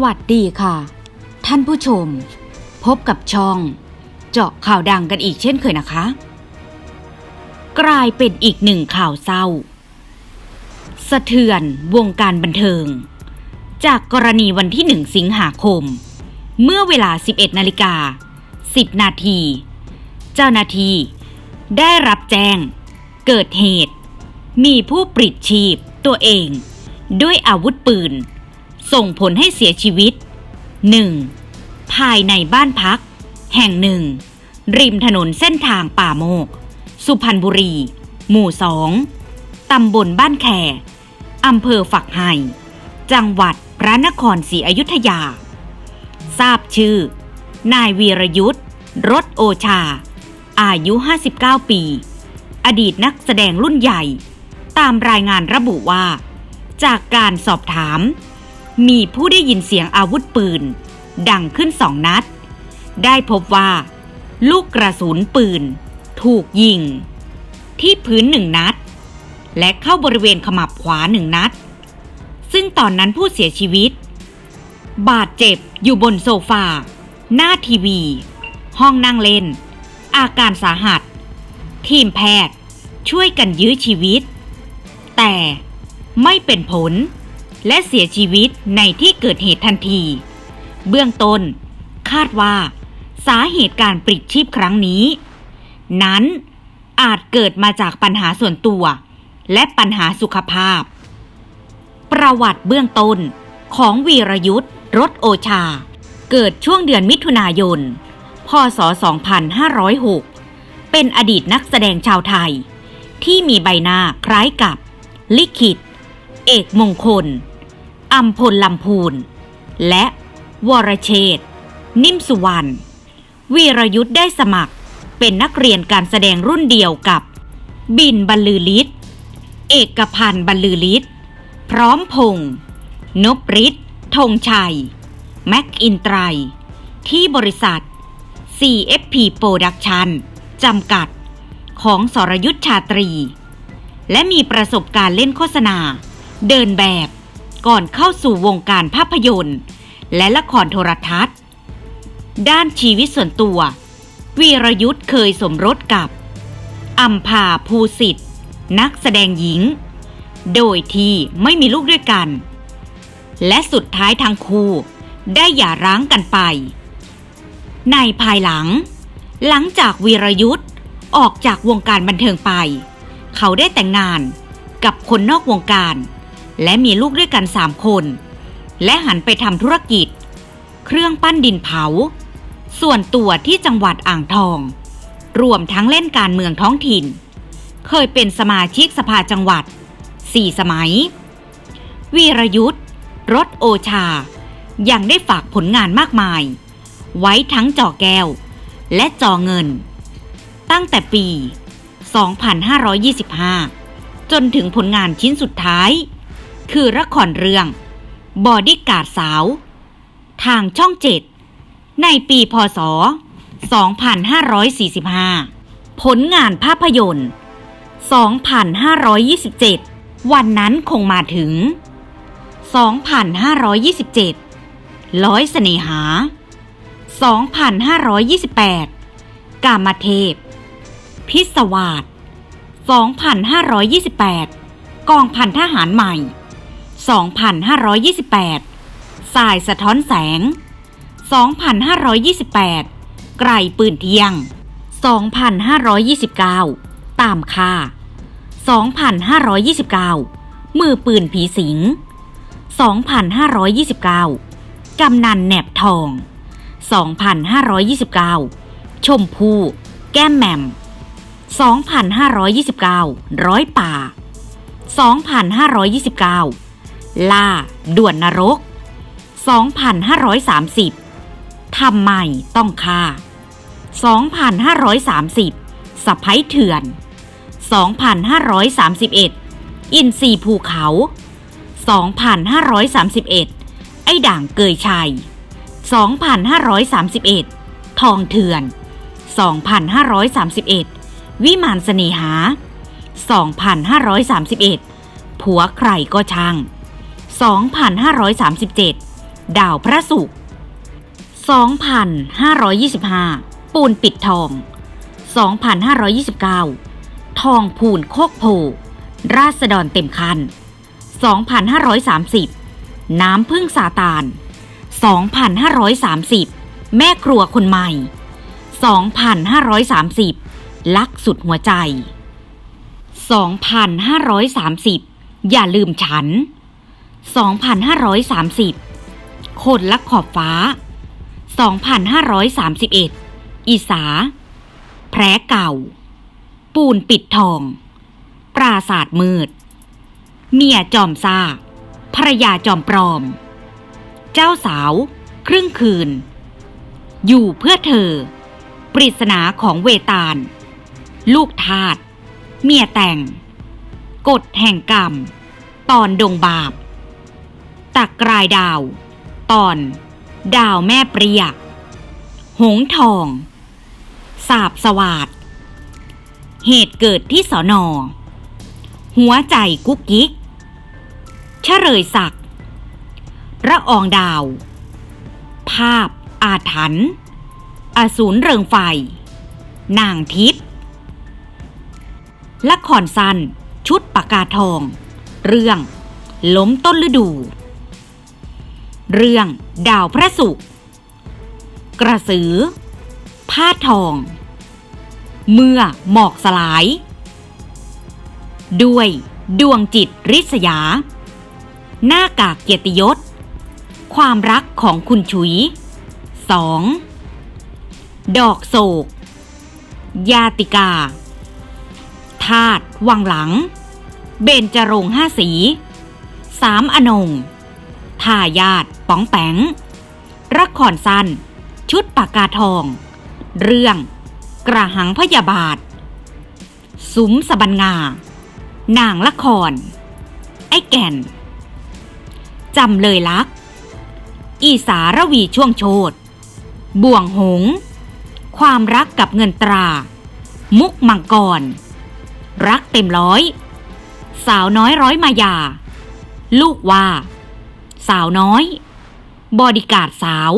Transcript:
สวัสดีค่ะ ท่านผู้ชม พบกับช่อง เจาะข่าวดังกันอีกเช่นเคยนะคะ กลายเป็นอีกหนึ่งข่าวเศร้า สะเทือนวงการบันเทิง จากกรณีวันที่หนึ่งสิงหาคม เมื่อเวลา 11นาฬิกา10 นาที เจ้าหน้าที่ได้รับแจ้ง เกิดเหตุ มีผู้ปลิดชีพตัวเอง ด้วยอาวุธปืน ส่งผลให้เสียชีวิต 1. ภายในบ้านพัก แห่งหนึ่ง ริมถนนเส้นทางป่าโมก สุพรรณบุรี หมู่สองตำบลบ้านแคอำเภอฝักไห่ จังหวัดพระนครศรีอยุธยา ทราบชื่อ นายวีรยุทธ์รถโอชา อายุ 59 ปี อดีตนักแสดงรุ่นใหญ่ ตามรายงานระบุว่า จากการสอบถาม มีผู้ได้ยินเสียงอาวุธปืน ดังขึ้นสองนัด ได้พบว่า ลูกกระสุนปืน ถูกยิง ที่พื้นหนึ่งนัด และเข้าบริเวณขมับขวาหนึ่งนัด ซึ่งตอนนั้นผู้เสียชีวิต บาดเจ็บอยู่บนโซฟา หน้าทีวี ห้องนั่งเล่น อาการสาหัส ทีมแพทย์ช่วยกันยื้อชีวิต แต่ไม่เป็นผล และเสียชีวิตในที่เกิดเหตุทันที เบื้องต้น คาดว่า สาเหตุการปลิดชีพครั้งนี้ นั้นอาจเกิดมาจากปัญหาส่วนตัว และปัญหาสุขภาพ ประวัติเบื้องต้นของวีรยุทธ์รถโอชา เกิดช่วงเดือนมิถุนายน พศ 2506 เป็นอดีตนักแสดงชาวไทย ที่มีใบหน้าคล้ายกับ ลิขิต เอกมงคล อัมพลลำพูน และวรเชษฐ์นิ่มสุวรรณวีรยุทธ์ได้สมัครเป็นนักเรียนการแสดงรุ่นเดียวกับ บินบรรลือฤทธิ์เอกพันธ์บรรลือฤทธิ์พร้อมพงษ์นบฤทธิ์ธงชัย แม็กอินไตร ที่บริษัท CFP Production จำกัด ของสรยุทธชาตรี และมีประสบการณ์เล่นโฆษณา เดินแบบ ก่อนเข้าสู่วงการภาพยนตร์ และละครโทรทัศน์ ด้านชีวิตส่วนตัว วีรยุทธ์เคยสมรสกับอัมพาภูสิทธิ์ นักแสดงหญิง โดยที่ไม่มีลูกด้วยกัน และสุดท้ายทั้งคู่ได้หย่าร้างกันไป ในภายหลัง หลังจากวีรยุทธ์ออกจากวงการบันเทิงไป เขาได้แต่งงานกับคนนอกวงการ และมีลูกด้วยกันสามคน และหันไปทำธุรกิจ เครื่องปั้นดินเผา ส่วนตัวที่จังหวัดอ่างทอง รวมทั้งเล่นการเมืองท้องถิ่น เคยเป็นสมาชิกสภาจังหวัดสี่สมัย วีรยุทธ์รถโอชา ยังได้ฝากผลงานมากมาย ไว้ทั้งจอแก้ว และจอเงิน ตั้งแต่ปี 2525 จนถึงผลงานชิ้นสุดท้าย คือละครเรื่อง บอดี้การ์ดสาว ทางช่องเจ็ดในปีพศ 2545 ผลงานภาพยนตร์ 2527 วันนั้นคงมาถึง 2527 ร้อยเสน่หา 2528 กามเทพ พิศวาส2528 กองพันทหารใหม่ 2528 สายสะท้อนแสง 2528 ไกลปืนเที่ยง 2529 ตามค่า 2529 มือปืนผีสิง 2529 กำนันแหนบทอง 2529 ชมพู่แก้มแหม่ม 2529 ร้อยป่า 2529 ล่า ด่วนนรก 2530 ทำไมต้องฆ่า 2530 สะพ้ยเถื่อน 2531 อินซีภูเขา 2531 ไอ้ด่างเกยชัย 2531 ทองเถื่อน 2531 วิมานเสน่หา 2531 ผัวใครก็ช่าง 2537 ดาวพระศุกร์2,525 ปูนปิดทอง 2,529 ทองพูนโคกโพ ราษฎรเต็มคัน 2,530 น้ำพึ่งซาตาน 2,530 แม่ครัวคนใหม่ 2,530 ลักสุดหัวใจ 2,530 อย่าลืมฉัน 2,530คนลักขอบฟ้า 2,531 อีสาแผลเก่า ปูนปิดทอง ปราศาสตร์มืด เมียจอมซาภรยาจอมปลอม เจ้าสาว ครึ่งคืน อยู่เพื่อเธอ ปริศนาของเวตาล ลูกทาสเมียแต่ง กฎแห่งกรรม ตอนดงบาป ตักกรายดาว ตอน ดาวแม่เปรียก หงทอง สาบสวาดเหตุเกิดที่สอนอ หัวใจกุ๊กกิ๊กเฉลยศักดิ์ระอองดาว ภาพอาถรรพ์อสูรเริงไฟ นางทิพย์ละครสั้นชุดปากกาทอง เรื่อง ล้มต้นฤดู เรื่องดาวพระศุกร์กระสือ ผ้าทอง เมื่อหมอกสลาย ด้วยดวงจิตริษยา หน้ากากเกียรติยศ ความรักของคุณฉุยสองดอกโศก ยาติกา ธาตุวังหลัง เบญจรงค์ห้าสี สามอนง ทายาทป๋องแปงรักขอนสั้น ชุดปากกาทอง เรื่อง กระหังพยาบาทสุมสะบันงา นางละคร ไอ้แก่น จำเลยลัก อีสารวีช่วงโชดบ่วงหง ความรักกับเงินตรา มุกมังกร รักเต็มร้อย สาวน้อยร้อยมายา ลูกว่า สาวน้อย บอดิการดสาว